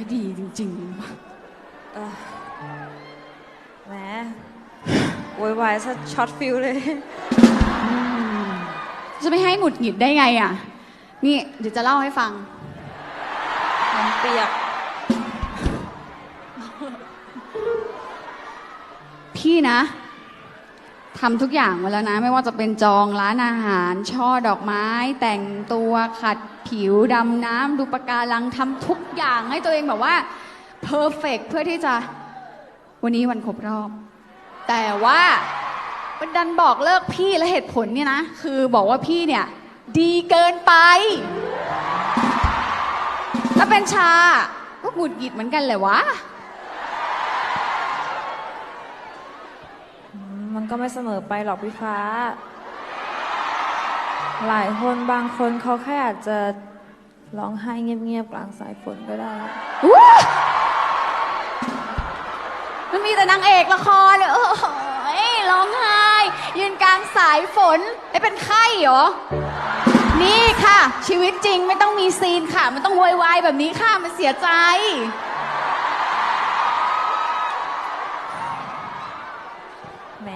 ไม่ดีจริงเออแหมโวยวายซะช็อตฟิลเลย ๆ จะไม่ให้หงุดหงิดได้ไงอะ นี่เดี๋ยวจะเล่าให้ฟัง น้ำเปียก พี่นะ ทำทุกอย่างมาแล้วนะ ไม่ว่าจะเป็นจองร้านอาหาร ช่อดอกไม้ แต่งตัวขัดผิวดำน้ำดูปะการังทำทุกอย่างให้ตัวเองแบบว่าเพอร์เฟกเพื่อที่จะวันนี้วันครบรอบ แต่ว่ามันดันบอกเลิกพี่และเหตุผลเนี่ยนะ คือบอกว่าพี่เนี่ย ดีเกินไป ถ้าเป็นชา ก็หงุดหงิดเหมือนกันแหละวะ มันก็ไม่เสมอไปหรอกพี่ฟ้า หลายคนบางคนเขาแค่อาจจะร้องไห้เงียบๆกลางสายฝนก็ได้ มันมีแต่นางเอกละครเลยโอ้ยร้องไห้ ยืนกลางสายฝนไอ้เป็นไข้เหรอ นี่ค่ะ ชีวิตจริงไม่ต้องมีซีนค่ะ มันต้องโวยวายแบบนี้ค่ะ มันเสียใจ แหม